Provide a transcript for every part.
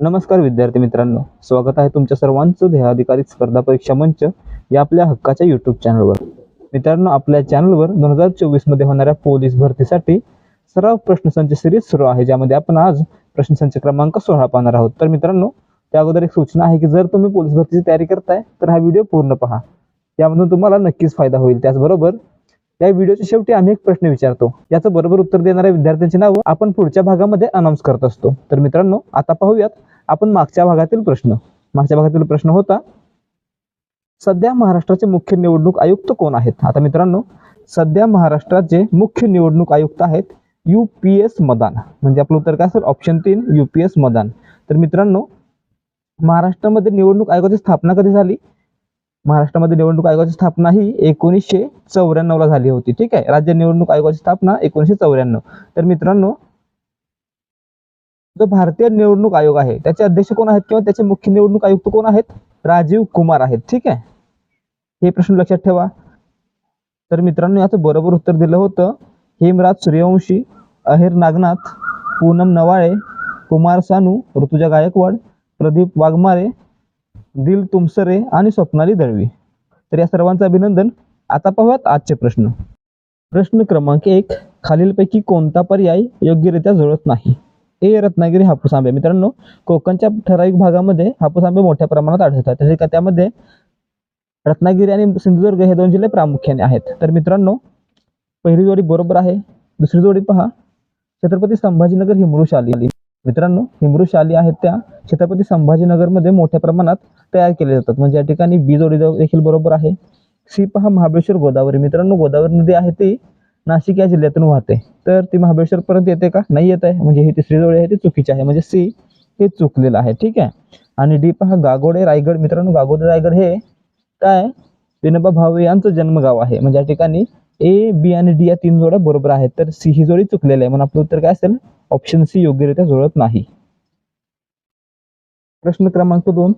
नमस्कार विद्यार्थी मित्रांनो स्वागत आहे तुमच्या सर्वांचं ध्येयाधिकारी स्पर्धा परीक्षा मंच या आपल्या हक्काच्या यूट्यूब चॅनलवर मित्रांनो आपल्या चॅनलवर दोन हजार चोवीसमध्ये होणाऱ्या पोलीस भरतीसाठी सराव प्रश्नसंच सिरीज सुरू आहे ज्यामध्ये आपण आज प्रश्नसंच क्रमांक सोळा पाहणार आहोत. तर मित्रांनो त्या अगोदर एक सूचना आहे की जर तुम्ही पोलीस भरतीची तयारी करताय तर हा व्हिडिओ पूर्ण पहा. यामधून तुम्हाला नक्कीच फायदा होईल. त्याचबरोबर या व्हिडिओच्या शेवटी आम्ही एक प्रश्न विचारतो. याचं बरोबर उत्तर देणाऱ्या विद्यार्थ्यांची नावं आपण पुढच्या भागामध्ये अनाऊन्स करत असतो. तर मित्रांनो आता पाहूयात आपण मागच्या भागातील प्रश्न. मागच्या भागातील प्रश्न होता सध्या महाराष्ट्राचे मुख्य निवडणूक आयुक्त कोण आहेत? आता मित्रांनो सध्या महाराष्ट्राचे मुख्य निवडणूक आयुक्त आहेत यू पी एस मदान. म्हणजे आपलं उत्तर काय असेल? ऑप्शन तीन यू पी एस मदान. तर मित्रांनो महाराष्ट्रामध्ये निवडणूक आयोगाची स्थापना कधी झाली? महाराष्ट्रामध्ये निवडणूक आयोगाची स्थापना ही एकोणीसशे चौऱ्याण्णवला झाली होती. ठीक आहे? राज्य निवडणूक आयोगाची स्थापना एकोणीसशे चौऱ्याण्णव. तर मित्रांनो जो भारतीय निवडणूक आयोग आहे त्याचे अध्यक्ष कोण आहेत किंवा त्याचे मुख्य निवडणूक आयुक्त कोण आहेत? राजीव कुमार आहेत. ठीक आहे? हे प्रश्न लक्षात ठेवा. तर मित्रांनो याचं बरोबर उत्तर दिलं होतं हेमराज सूर्यवंशी अहेर नागनाथ पूनम नवाळे कुमार सानू ऋतुजा गायकवाड प्रदीप वाघमारे दिल तुमसरे आणि स्वप्नाली दळवी. तर या सर्वांचं अभिनंदन. आता पाहूयात आजचे प्रश्न. प्रश्न क्रमांक एक खालीलपैकी कोणता पर्याय योग्यरित्या जुळत नाही? ए रत्नागिरी हापूस आंबे. मित्रांनो कोकणच्या ठराविक भागामध्ये हापूस आंबे मोठ्या प्रमाणात आढळतात. तसे का त्यामध्ये रत्नागिरी आणि सिंधुदुर्ग हे दोन जिल्हे प्रामुख्याने आहेत. तर मित्रांनो पहिली जोडी बरोबर आहे. दुसरी जोडी पहा. छत्रपती संभाजीनगर हिमृशाली मित्रांनो हिमृशाली आहेत त्या. छत्रपती संभाजीनगरमध्ये मोठ्या प्रमाणात तयार केले जातात. म्हणजे या ठिकाणी बी जोडी देखील बरोबर आहे. सी पहा महाबळेश्वर गोदावरी. मित्रांनो गोदावरी नदी आहे ती नाशिक या जिल्ह्यातून वाहते. तर ती महाबळेश्वर पर्यंत येते का? नाही येत आहे. म्हणजे ही तिसरी जोडी आहे ती चुकीची आहे. म्हणजे सी हे चुकलेलं आहे. ठीक आहे? आणि डी पहा गागोडे रायगड. मित्रांनो गागोडे रायगड हे काय? विनोबा भावे यांचं जन्मगाव आहे. म्हणजे या ठिकाणी ए बी आणि डी या तीन जोड्या बरोबर आहेत. तर सी ही जोडी चुकलेली आहे. म्हणून आपलं उत्तर काय असेल? ऑप्शन सी योग्यरित्या जुळत नाही. प्रश्न क्रमांक दोन.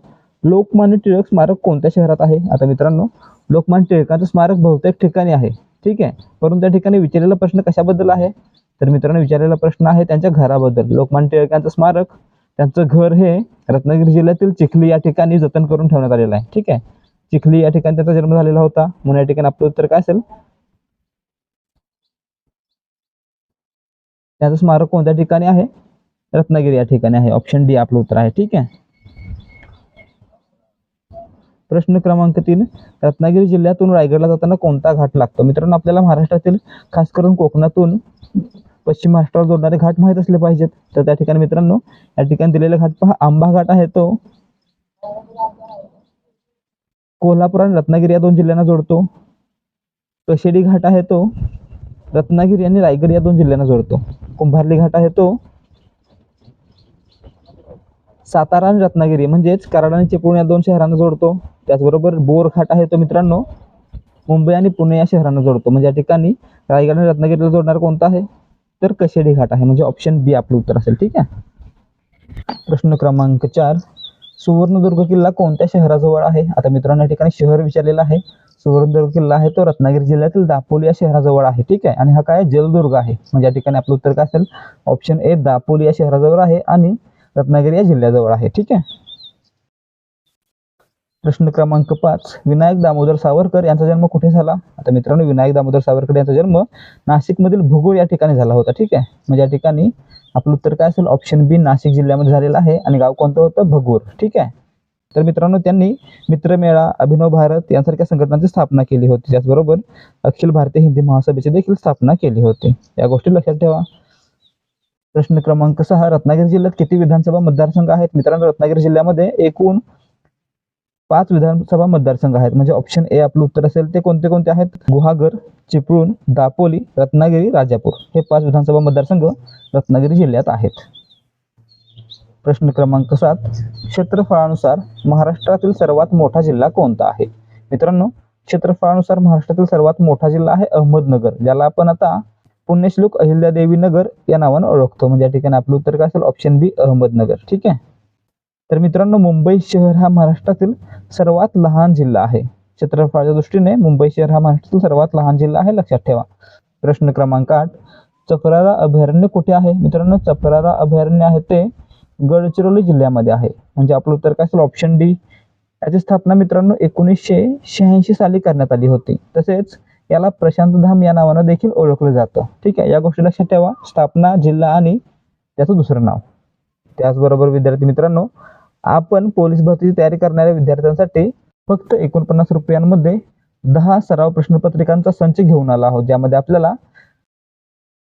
लोकमान्य टिळक स्मारक कोणत्या शहरात आहे? आता मित्रांनो लोकमान्य टिळकांचं स्मारक बहुतेक ठिकाणी आहे. ठीक आहे? परंतु त्या ठिकाणी विचारलेला प्रश्न कशाबद्दल आहे? तर मित्रांनो विचारलेला प्रश्न आहे त्यांच्या घराबद्दल. लोकमान्य टिळकांचं स्मारक त्यांचं घर हे रत्नागिरी जिल्ह्यातील चिखली या ठिकाणी जतन करून ठेवण्यात आलेलं आहे. ठीक आहे? चिखली या ठिकाणी त्यांचा जन्म झालेला होता. म्हणून या ठिकाणी आपलं उत्तर काय असेल? त्याचं स्मारक कोणत्या ठिकाणी आहे? रत्नागिरी या ठिकाणी आहे. ऑप्शन डी आपलं उत्तर आहे. ठीक आहे? प्रश्न क्रमांक तीन. रत्नागिरी जिल्ह्यातून रायगडला जाताना कोणता घाट लागतो? मित्रांनो आपल्याला महाराष्ट्रातील खास करून कोकणातून पश्चिम महाराष्ट्रावर जोडणारे घाट माहीत असले पाहिजेत. तर त्या ठिकाणी मित्रांनो या ठिकाणी दिलेला घाट पहा. आंबा घाट आहे तो. कोल्हापूर आणि रत्नागिरी या दोन जिल्ह्यांना जोडतो. कशेडी घाट आहे तो. रत्नागिरी आणि रायगड या दोन जिल्ह्यांना जोडतो. कुंभारली घाट आहे तो. सातारा आणि रत्नागिरी म्हणजेच कराड आणि चिपळूण या दोन शहरांना जोडतो. त्याचबरोबर बोर घाट आहे तो मित्रांनो. मुंबई आणि पुणे या शहरांना जोडतो. म्हणजे या ठिकाणी रायगड आणि रत्नागिरीला जोडणार कोणता आहे? तर कशेडी घाट आहे. म्हणजे ऑप्शन बी आपलं उत्तर असेल. ठीक आहे? प्रश्न क्रमांक चार. सुवर्णदुर्ग किल्ला कोणत्या शहराजवळ आहे? आता मित्रांनो या ठिकाणी शहर विचारलेलं आहे. सुवर्णदुर्ग किल्ला आहे तो रत्नागिरी जिल्ह्यातील दापोली या शहराजवळ आहे. ठीक आहे? आणि हा काय जलदुर्ग आहे. म्हणजे या ठिकाणी आपलं उत्तर काय असेल? ऑप्शन ए दापोली या शहराजवळ आहे आणि रत्नागिरी या जिल्ह्याजवळ आहे. ठीक आहे? प्रश्न क्रमांक पाच विनायक दामोदर सावरकर यांचा जन्म कुठे झाला? आता मित्रांनो विनायक दामोदर सावरकर यांचा जन्म नाशिकमधील भुगोळ या ठिकाणी झाला होता. ठीक आहे? म्हणजे या ठिकाणी आपलं उत्तर काय असेल? ऑप्शन बी नाशिक जिल्ह्यामध्ये झालेला आहे. आणि गाव कोणतं होतं? भगूर ठीक आहे? तर मित्रांनो त्यांनी मित्रमेळा अभिनव भारत यांसारख्या संघटनांची स्थापना केली होती. त्याचबरोबर अखिल भारतीय हिंदी महासभेची देखील स्थापना केली होती. या गोष्टी लक्षात ठेवा. प्रश्न क्रमांक सहा रत्नागिरी जिल्ह्यात किती विधानसभा मतदारसंघ आहेत? मित्रांनो रत्नागिरी जिल्ह्यामध्ये एकूण पाच विधानसभा मतदारसंघ आहेत. म्हणजे ऑप्शन ए आपलं उत्तर असेल ते कोणते कोणते आहेत? गुहागर चिपळूण दापोली रत्नागिरी राजापूर. हे पाच विधानसभा मतदारसंघ रत्नागिरी जिल्ह्यात आहेत. प्रश्न क्रमांक सात. क्षेत्रफळानुसार महाराष्ट्रातील सर्वात मोठा जिल्हा कोणता आहे? मित्रांनो क्षेत्रफळानुसार महाराष्ट्रातील सर्वात मोठा जिल्हा आहे अहमदनगर ज्याला आपण आता पुण्यश्लोक अहिल्यादेवी नगर या नावानं ओळखतो. म्हणजे या ठिकाणी आपलं उत्तर काय असेल? Option B Ahmednagar. ठीक आहे? तर मित्रांनो मुंबई शहर हा महाराष्ट्रातील सर्वात लहान जिल्हा आहे. क्षेत्रफळाच्या दृष्टीने मुंबई शहर हा महाराष्ट्रातील सर्वात लहान जिल्हा आहे लक्षात ठेवा. प्रश्न क्रमांक आठ. चपरारा अभयारण्य कुठे आहे? मित्रांनो चपरारा अभयारण्य आहे ते गडचिरोली जिल्ह्यामध्ये आहे. म्हणजे आपलं उत्तर काय असेल ऑप्शन डी याची स्थापना मित्रांनो एकोणीसशे शहाऐंशी साली करण्यात आली होती. तसेच याला प्रशांत धाम या नावानं देखील ओळखलं जातं. ठीक आहे या गोष्टी लक्षात ठेवा. स्थापना जिल्हा आणि त्याचं दुसरं नाव. त्याचबरोबर विद्यार्थी मित्रांनो आपण पोलीस भरतीची तयारी करणाऱ्या विद्यार्थ्यांसाठी फक्त एकोणपन्नास रुपयांमध्ये दहा सराव प्रश्नपत्रिकांचा संच घेऊन आला आहोत. ज्यामध्ये आपल्याला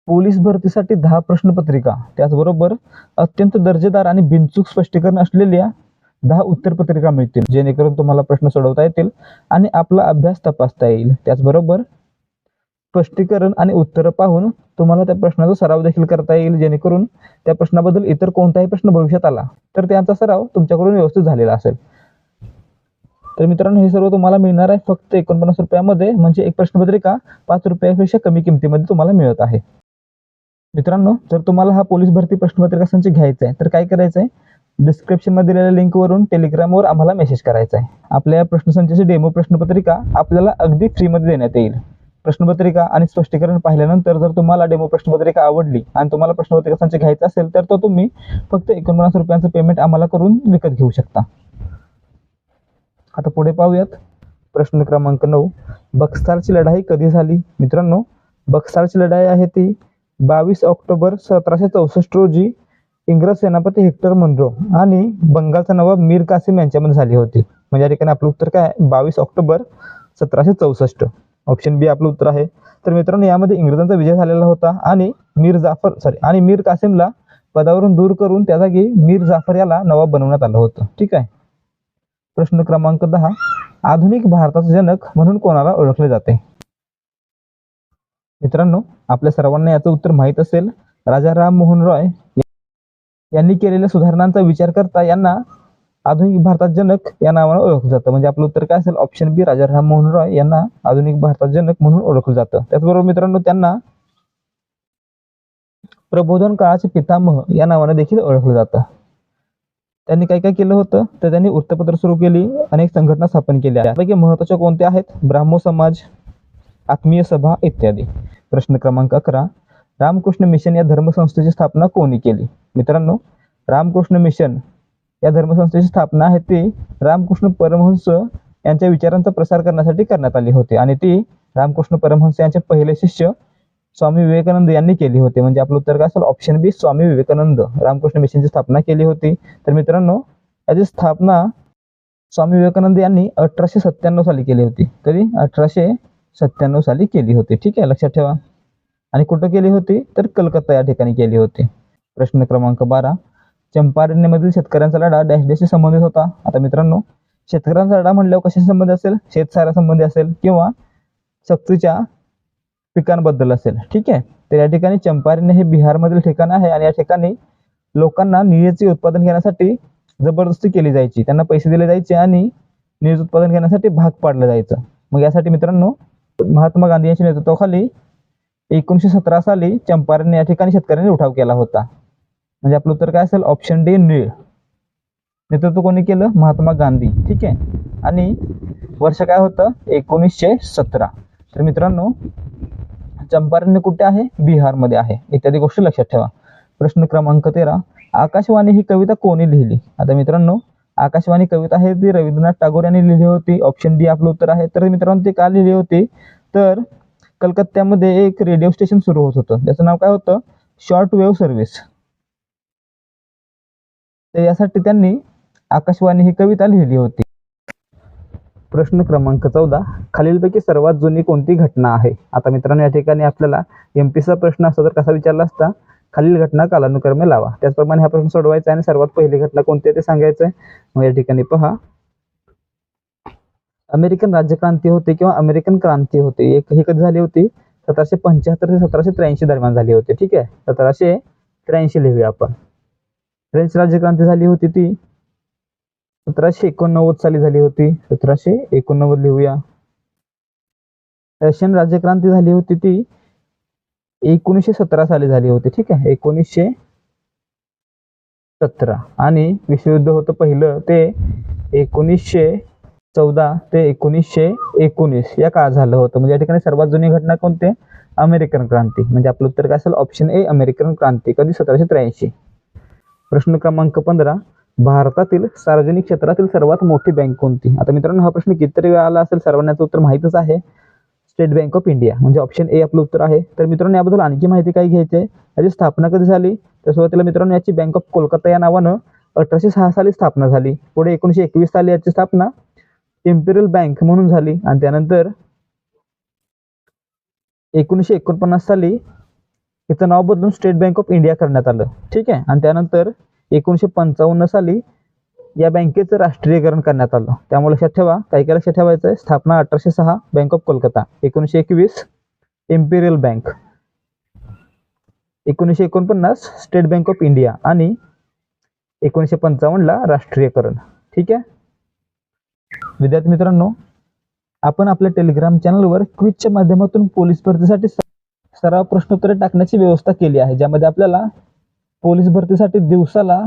पोलीस भरतीसाठी दहा प्रश्नपत्रिका त्याचबरोबर अत्यंत दर्जेदार आणि बिनचूक स्पष्टीकरण असलेल्या दहा उत्तरपत्रिका मिळतील जेणेकरून तुम्हाला प्रश्न सोडवता येतील आणि आपला अभ्यास तपासता येईल. त्याचबरोबर स्पष्टीकरण आणि उत्तरं पाहून तुम्हाला त्या प्रश्नाचा सराव देखील करता येईल जेणेकरून त्या प्रश्नाबद्दल इतर कोणताही प्रश्न भविष्यात आला तर त्यांचा सराव तुमच्याकडून व्यवस्थित झालेला असेल. तर मित्रांनो हे सर्व तुम्हाला मिळणार आहे फक्त एकोणपन्नास रुपयामध्ये म्हणजे एक प्रश्नपत्रिका पाच रुपयापेक्षा कमी किमतीमध्ये तुम्हाला मिळत आहे. मित्रांनो जर तुम्हाला हा पोलीस भरती प्रश्नपत्रिका संच घ्यायचा आहे तर काय करायचं आहे डिस्क्रिप्शनमध्ये दिलेल्या लिंकवरून टेलिग्रामवर आम्हाला मेसेज करायचा आहे आपल्या या प्रश्नसंचाची डेमो प्रश्नपत्रिका आपल्याला अगदी फ्रीमध्ये देण्यात येईल. प्रश्नपत्रिका आणि स्पष्टीकरण पाहिल्यानंतर जर तुम्हाला डेमो प्रश्नपत्रिका आवडली आणि तुम्हाला प्रश्नपत्रिका संच घ्यायचा असेल तर तो तुम्ही फक्त एकोणपन्नास रुपयांचं पेमेंट आम्हाला करून विकत घेऊ शकता. आता पुढे पाहूयात. प्रश्न क्रमांक नऊ. बक्सारची लढाई कधी झाली? मित्रांनो बक्सारची लढाई आहे ती बावीस ऑक्टोबर सतराशे चौसष्ट रोजी इंग्रज सेनापती हेक्टर मनरो आणि बंगालचा नवाब मीर कासिम यांच्यामध्ये झाली होती. म्हणजे या ठिकाणी आपलं उत्तर काय बावीस ऑक्टोबर सतराशे चौसष्ट. ऑप्शन बी आपलं उत्तर आहे. तर मित्रांनो यामध्ये इंग्रजांचा विजय झालेला होता आणि मीर जाफर सॉरी आणि मीर कासिमला पदावरून दूर करून त्या जागी मीर जाफर याला नवाब बनवण्यात आलं होतं. ठीक आहे? प्रश्न क्रमांक दहा. आधुनिक भारताचा जनक म्हणून कोणाला ओळखले जाते? मित्रांनो आपल्या सर्वांना याचं उत्तर माहीत असेल. राजा राम मोहन रॉय यांनी केलेल्या सुधारणांचा विचार करता यांना आधुनिक भारतात जनक या नावानं ओळखलं जातं. म्हणजे आपलं उत्तर काय असेल? ऑप्शन बी राजा राम मोहन रॉय यांना आधुनिक भारतात जनक म्हणून ओळखलं जातं. त्याचबरोबर मित्रांनो त्यांना प्रबोधन काळाचे पितामह या नावानं देखील ओळखलं जातं. त्यांनी काय काय केलं होतं? तर त्यांनी वृत्तपत्र सुरू केली अनेक संघटना स्थापन केल्या. त्यापैकी महत्त्वाच्या कोणत्या आहेत? ब्राह्मो समाज आत्मीय सभा इत्यादी. प्रश्न क्रमांक अकरा. रामकृष्ण मिशन या धर्मसंस्थेची स्थापना कोणी केली? मित्रांनो रामकृष्ण मिशन या धर्मसंस्थेची स्थापना आहे ती रामकृष्ण परमहंस यांच्या विचारांचा प्रसार करण्यासाठी करण्यात आली होती आणि ती रामकृष्ण परमहंस यांचे पहिले शिष्य स्वामी विवेकानंद यांनी केली होती. म्हणजे आपलं उत्तर काय असेल? Option B Swami Vivekananda. Ramakrishna मिशनची स्थापना केली होती. तर मित्रांनो याची स्थापना स्वामी विवेकानंद यांनी अठराशे सत्त्याण्णव साली केली होती. कधी? अठराशे सत्त्याण्णव साली केली होती. ठीक आहे लक्षात ठेवा. आणि कुठं केली होती? तर कलकत्ता या ठिकाणी केली होती. प्रश्न क्रमांक बारा. चंपारण्यमधील शेतकऱ्यांचा लढा डॅश डॅशशी संबंधित होता. आता मित्रांनो शेतकऱ्यांचा लढा म्हणल्यावर कशाशी संबंधित असेल? शेतसाऱ्या संबंधी असेल किंवा सक्तीच्या पिकांबद्दल असेल. ठीक आहे? तर या ठिकाणी चंपारण्य हे बिहारमधील ठिकाण आहे आणि या ठिकाणी लोकांना निळेचे उत्पादन घेण्यासाठी जबरदस्ती केली जायची. त्यांना पैसे दिले जायचे आणि निळेचे उत्पादन घेण्यासाठी भाग पाडलं जायचं. मग यासाठी मित्रांनो महात्मा गांधी यांच्या नेतृत्वाखाली एकोणीशे सतरा साली चंपारण या ठिकाणी शेतकऱ्यांनी उठाव केला होता. म्हणजे आपलं उत्तर काय असेल? ऑप्शन डी निळ. नेतृत्व कोणी केलं? महात्मा गांधी. ठीक आहे? आणि वर्ष काय होतं? एकोणीसशे सतरा. तर मित्रांनो चंपारण्य कुठे आहे? बिहारमध्ये आहे. इत्यादी गोष्टी लक्षात ठेवा. प्रश्न क्रमांक तेरा. आकाशवाणी ही कविता कोणी लिहिली? आता मित्रांनो आकाशवाणी कविता आहे ती रवींद्रनाथ टागोर यांनी लिहिली होती ऑप्शन डी आपलं उत्तर आहे. तर मित्रांनो ती का लिहिली होती. तर कलकत्त्यामध्ये एक रेडिओ स्टेशन सुरू होत होतं. त्याचं नाव काय होतं? शॉर्ट वेव्ह सर्व्हिस तर यासाठी त्यांनी आकाशवाणी ही कविता लिहिली होती. प्रश्न क्रमांक चौदा. खालीलपैकी सर्वात जुनी कोणती घटना आहे? आता मित्रांनो या ठिकाणी आपल्याला एम पीचा प्रश्न असता तर कसा विचारला असता खालील घटना कालानुक्रमे लावा. त्याचप्रमाणे हा प्रश्न सोडवायचा आणि सर्वात पहिली घटना कोणती आहे ते सांगायचं आहे मग या ठिकाणी पहा. अमेरिकन राज्यक्रांती होती किंवा अमेरिकन क्रांती होती. एक ही कधी झाली होती? सतराशे पंच्याहत्तर ते सतराशे त्र्याऐंशी दरम्यान झाली होती. ठीक आहे? सतराशे त्र्याऐंशी लिहूया आपण. फ्रेंच राज्यक्रांती झाली होती ती. सतराशे एकोणनव्वद साली झाली होती. सतराशे एकोणनव्वद लिहूया. रशियन राज्यक्रांती झाली होती ती. एकोणीसशे सतरा साली झाली होती ठीक आहे? एकोणीसशे सतरा. आणि विश्वयुद्ध होतं पहिलं ते एकोणीसशे चौदा ते एकोणीसशे एकोणीस. या काळात झालं होतं. म्हणजे या ठिकाणी सर्वात जुनी घटना कोणते? अमेरिकन क्रांती. म्हणजे आपलं उत्तर काय असेल? ऑप्शन ए अमेरिकन क्रांती. कधी? सतराशे त्र्याऐंशी. प्रश्न क्रमांक पंधरा. भारतातील सार्वजनिक क्षेत्रातील सर्वात मोठी बँक कोणती? आता मित्रांनो हा प्रश्न कितीतरी वेळा आला असेल सर्वांना उत्तर माहितच आहे. स्टेट बँक ऑफ इंडिया म्हणजे ऑप्शन ए आपलं उत्तर आहे. तर मित्रांनो याबद्दल आणखी माहिती काय घ्यायची आहे. याची स्थापना कधी झाली? तर सुरुवातीला मित्रांनो याची बँक ऑफ कोलकाता या नावानं अठराशे सहा साली स्थापना झाली. पुढे एकोणीसशे एकवीस साली याची स्थापना इम्पिरियल बँक म्हणून झाली. आणि त्यानंतर एकोणीसशे एकोणपन्नास साली हिचं नाव बदलून स्टेट बँक ऑफ इंडिया करण्यात आलं. ठीक आहे? आणि त्यानंतर एकोणीसशे पंचावन्न साली या बँकेचं राष्ट्रीयकरण करण्यात आलं. त्यामुळे लक्षात ठेवा काय काय लक्षात ठेवायचं आहे. स्थापना अठराशे सहा बँक ऑफ कोलकाता एकोणीसशे एकवीस इम्पिरियल बँक एकोणीसशे एकोणपन्नास स्टेट बँक ऑफ इंडिया आणि एकोणीसशे पंचावन्नला राष्ट्रीयकरण. ठीक आहे? विद्यार्थी मित्रांनो आपण आपल्या टेलिग्राम चॅनलवर क्विजच्या माध्यमातून पोलीस भरतीसाठी सराव प्रश्नोत्तरे टाकण्याची व्यवस्था केली आहे. ज्यामध्ये आपल्याला पोलीस भरतीसाठी दिवसाला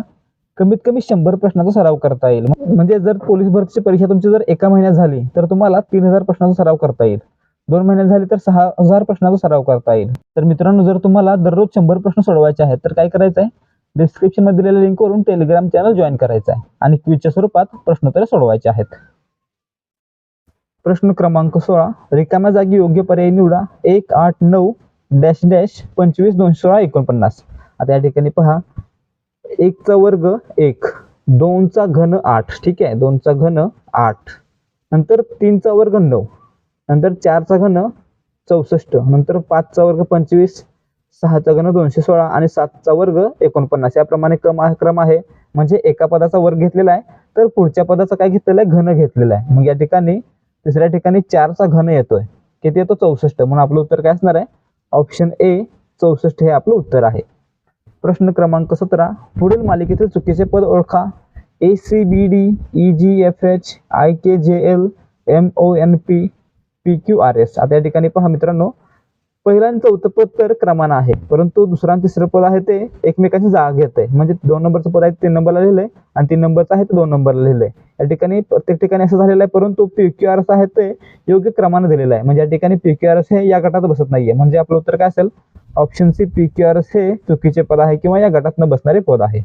कमीत कमी शंभर प्रश्नाचा सराव करता येईल. म्हणजे जर पोलीस भरतीची परीक्षा तुमची जर एका महिन्यात झाली तर तुम्हाला तीन हजार प्रश्नाचा सराव करता येईल. दोन महिन्यात झाली तर सहा हजार प्रश्नाचा सराव करता येईल. तर मित्रांनो जर तुम्हाला दररोज शंभर प्रश्न सोडवायचे आहेत तर काय करायचं आहे? डिस्क्रिप्शनमध्ये दिलेल्या लिंकवरून टेलिग्राम चॅनल जॉईन करायचं आहे आणि क्विजच्या स्वरूपात प्रश्नोत्तरे सोडवायचे आहेत. प्रश्न क्रमांक सोळा रिकाम्या जागी योग्य पर्याय निवडा. एक आठ नऊ डॅश डॅश पंचवीस दोनशे सोळा एकोणपन्नास. आता या ठिकाणी पहा. एकचा वर्ग एक. दोनचा घन आठ. ठीक आहे? दोनचा घन आठ. नंतर तीनचा वर्ग नऊ. नंतर चारचा घन चौसष्ट. नंतर पाचचा वर्ग पंचवीस. सहाचा घन दोनशे सोळा आणि सातचा वर्ग एकोणपन्नास. याप्रमाणे क्रम आहे क्रम आहे. म्हणजे एका पदाचा वर्ग घेतलेला आहे तर पुढच्या पदाचा काय घेतलेला आहे? घन घेतलेला आहे. मग या ठिकाणी तिसऱ्या ठिकाणी चारचा घन येतोय. किती येतो? चौसष्ट. म्हणून आपलं उत्तर काय असणार आहे? ऑप्शन ए चौसष्ट हे आपलं उत्तर आहे. प्रश्न क्रमांक सतरा पुढील मालिकेतील चुकीचे पद ओळखा. A C B D E G F H I K J L M O N P P Q R S आता या ठिकाणी पहा मित्रांनो पहिलं आणि चौथं पद तर क्रमानं आहे. परंतु दुसरं आणि तिसरं पद आहे ते एकमेकांची जागा घेत आहे म्हणजे दोन नंबरचं पद आहे तीन नंबरला लिहिलंय आणि तीन नंबरचं आहे ते दोन नंबरला लिहिलंय. या ठिकाणी प्रत्येक ठिकाणी असं झालेलं आहे परंतु पी क्यू आर एस आहे ते योग्य क्रमानं दिलेलं आहे. म्हणजे या ठिकाणी पी क्यू आर एस हे या गटात बसत नाहीये. म्हणजे आपलं उत्तर काय असेल? Option C P Q R S हे चुकीचे पद आहे किंवा या गटातनं बसणारे पद आहे.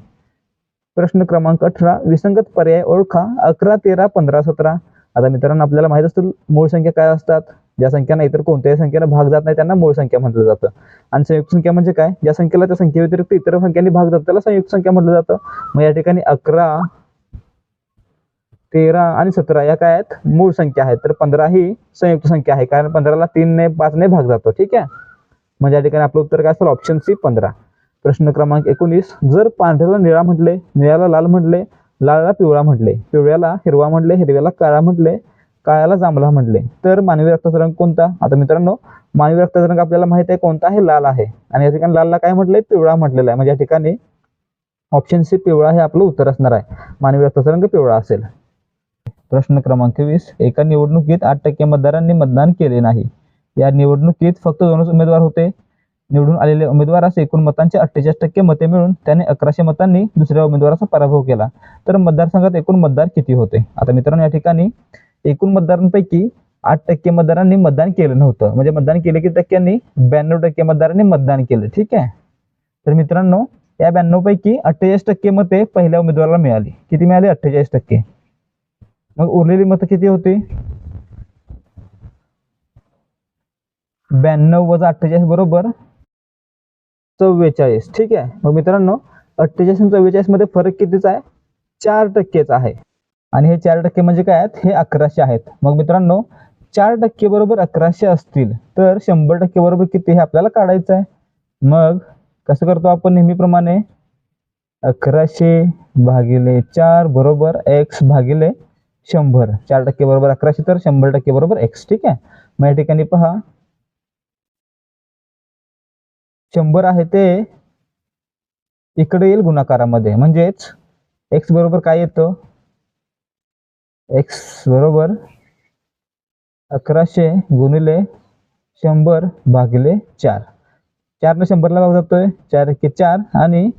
प्रश्न क्रमांक अठरा विसंगत पर्याय ओळखा अकरा तेरा पंधरा सतरा. आता मित्रांनो आपल्याला माहीत असतील मूळ संख्या काय असतात? ज्या संख्यांना इतर कोणत्याही संख्येनं भाग जात नाही त्यांना मूळ संख्या म्हटलं जातं. आणि संयुक्त संख्या म्हणजे काय? ज्या संख्येला त्या संख्येव्यतिरिक्त इतर संख्यांनी भाग जातात त्याला संयुक्त संख्या म्हटलं जातं. मग या ठिकाणी अकरा तेरा आणि सतरा या काय आहेत? मूळ संख्या आहेत. तर पंधरा ही संयुक्त संख्या आहे. कारण पंधराला तीनने पाचने भाग जातो. ठीक आहे? म्हणजे या ठिकाणी आपलं उत्तर काय असेल? ऑप्शन सी पंधरा. प्रश्न क्रमांक एकोणीस. जर पांढऱ्याला निळा म्हटले निळ्याला लाल म्हटले लालला पिवळा म्हटले पिवळ्याला हिरवा म्हटले हिरव्याला काळा म्हटले काळाला जांभळा म्हटले. तर मानवी रक्ताचा रंग कोणता? आता मित्रांनो मानवी रक्ताचा रंग आपल्याला माहीत आहे कोणता? आहे लाल आहे. आणि या ठिकाणी लालला काय म्हटलंय? पिवळा म्हटलेला आहे. म्हणजे या ठिकाणी ऑप्शन सी पिवळा हे आपलं उत्तर असणार आहे. मानवी रक्ताचा रंग पिवळा असेल. प्रश्न क्रमांक वीस. एका निवडणुकीत आठ टक्के मतदारांनी मतदान केले नाही. या निवडणुकीत फक्त दोनच उमेदवार होते. निवडून आलेले उमेदवारास एकूण मतांचे अठ्ठेचाळीस टक्के मते मिळून त्याने अकराशे मतांनी दुसऱ्या उमेदवाराचा पराभव केला. तर मतदारसंघात एकूण मतदार किती होते? आता मित्रांनो या ठिकाणी एकूण मतदारांपैकी आठ टक्के मतदारांनी मतदान केलं नव्हतं. म्हणजे मतदान केलं किती टक्क्यांनी ब्याण्णव टक्के मतदारांनी मतदान केलं. ठीक आहे? तर मित्रांनो या ब्याण्णव पैकी अठ्ठेचाळीस टक्के मते पहिल्या उमेदवाराला मिळाली. किती मिळाली? अठ्ठेचाळीस टक्के. मग उरलेली मतं किती होती? ब्याण्णव वजा अठ्ठेचाळीस बरोबर चव्वेचाळीस. ठीक आहे? मग मित्रांनो अठ्ठेचाळीस आणि चव्वेचाळीसमध्ये फरक कितीचा आहे? चार टक्केचा आहे. आणि हे चार टक्के म्हणजे काय आहेत? हे अकराशे आहेत. मग मित्रांनो चार टक्के बरोबर अकराशे असतील तर शंभर टक्के बरोबर किती हे आपल्याला काढायचं आहे? मग कसं करतो आपण नेहमीप्रमाणे? अकराशे भागिले चार बरोबर एक्स भागिले शंभर. चार टक्के बरोबर अकराशे तर शंभर टक्के बरोबर एक्स ठीक आहे? मग या ठिकाणी पहा. शंभर आहे ते इकडे येईल गुणाकारामध्ये. म्हणजेच एक्स बरोबर काय येतं? एक्स बरोबर अकराशे गुणिले शंभर भागिले चार. चारनं शंभरला भाग जातोय. चार एके चार आणि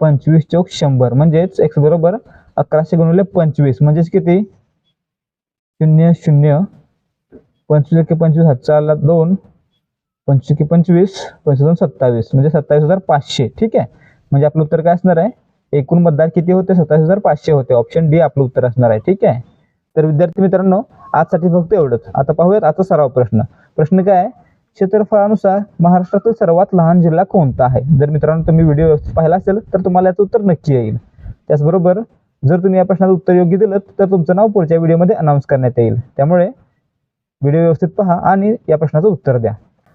पंचवीस चौक शंभर. म्हणजेच एक्स बरोबर अकराशे गुणिले पंचवीस. म्हणजेच किती? शून्य शून्य. पंचवीस एके पंचवीस हातचाला दोन. पंचवीस एके पंचवीस पंचवीस दोन सत्तावीस. म्हणजे सत्तावीस हजार पाचशे. ठीक आहे? म्हणजे आपलं उत्तर काय असणार आहे? एकूण मतदार किती होते? सत्तावीस हजार पाचशे होते. ऑप्शन डी आपलं उत्तर असणार आहे. ठीक आहे? तर विद्यार्थी मित्रांनो आजसाठी फक्त एवढंच. आता पाहूयात आता सराव प्रश्न. प्रश्न काय? आहे क्षेत्रफळानुसार महाराष्ट्रातील सर्वात लहान जिल्हा कोणता आहे? जर मित्रांनो तुम्ही व्हिडिओ व्यवस्थित पाहिला असेल तर तुम्हाला याचं उत्तर नक्की येईल. त्याचबरोबर जर तुम्ही या प्रश्नाचं उत्तर योग्य दिलं तर तुमचं नाव पुढच्या व्हिडिओमध्ये अनाऊन्स करण्यात येईल. त्यामुळे व्हिडिओ व्यवस्थित पहा आणि या प्रश्नाचं उत्तर द्या.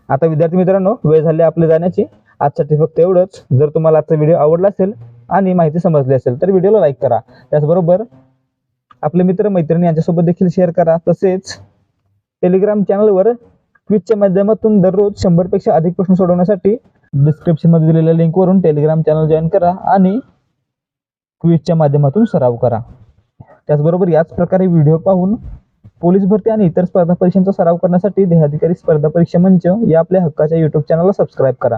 आता विद्यार्थी मित्रांनो वेळ झाली आपले जाण्याची. आजसाठी फक्त एवढंच. जर तुम्हाला आजचा व्हिडिओ आवडला असेल आणि माहिती समजली असेल तर व्हिडिओला लाईक करा. त्याचबरोबर आपले मित्र मैत्रिणी यांच्यासोबत देखील शेअर करा. तसेच टेलिग्राम चॅनलवर क्विजच्या माध्यमातून दररोज शंभरपेक्षा अधिक प्रश्न सोडवण्यासाठी डिस्क्रिप्शनमध्ये दिलेल्या लिंकवरून टेलिग्राम चॅनल जॉईन करा आणि क्विजच्या माध्यमातून सराव करा. त्याचबरोबर याच प्रकारे व्हिडिओ पाहून पोलीस भरती आणि इतर स्पर्धा परीक्षांचा सराव करण्यासाठी देहाधिकारी स्पर्धा परीक्षा मंच या आपल्या हक्काच्या युट्यूब चॅनलला सबस्क्राईब करा.